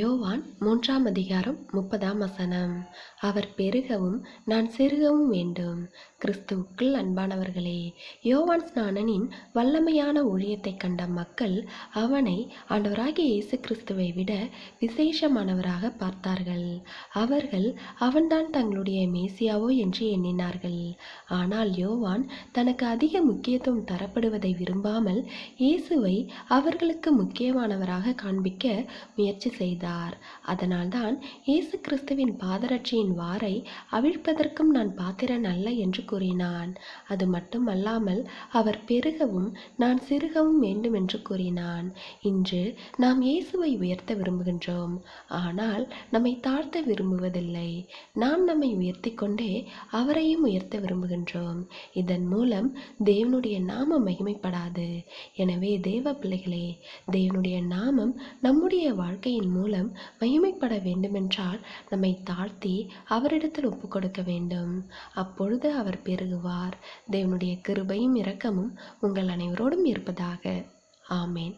யோவான் மூன்றாம் அதிகாரம் முப்பதாம் வசனம். அவர் பெருகவும் நான் செருகவும் வேண்டும். கிறிஸ்துவுக்குள் அன்பானவர்களே யோவான் ஸ்நானனின் வல்லமையான ஊழியத்தை கண்ட மக்கள் அவனை ஆண்டவராகிய இயேசு கிறிஸ்துவை விட விசேஷமானவராக பார்த்தார்கள். அவர்கள் அவன்தான் தங்களுடைய மேசியாவோ என்று எண்ணினார்கள். ஆனால் யோவான் தனக்கு அதிக முக்கியத்துவம் தரப்படுவதை விரும்பாமல் இயேசுவை அவர்களுக்கு முக்கியமானவராக காண்பிக்க முயற்சி செய்தார். அதனால்தான் இயேசு கிறிஸ்துவின் பாதரட்சியின் வாரை அவிழ்ப்பதற்கும் நான் பாத்திரன் அல்ல என்று கூறினான். அது மட்டுமல்லாமல் அவர் பெருகவும் நான் சிறுகவும் வேண்டும் என்று கூறினான். இன்று நாம் இயேசுவை உயர்த்த விரும்புகின்றோம். ஆனால் நம்மை தாழ்த்த விரும்புவதில்லை. நாம் நம்மை உயர்த்தி கொண்டே அவரையும் உயர்த்த விரும்புகின்றோம். இதன் மூலம் தேவனுடைய நாமம் மகிமைப்படாது. எனவே தேவ பிள்ளைகளே தேவனுடைய நாமம் நம்முடைய வாழ்க்கையின் மூலம் மகிமைப்பட வேண்டுமென்றால் நம்மை தாழ்த்தி அவரிடத்தில் ஒப்பு கொடுக்க வேண்டும். அப்பொழுது அவர் பெருகுவார். தேவனுடைய கிருபையும் இரக்கமும் உங்கள் அனைவரோடும் இருப்பதாக. ஆமேன்.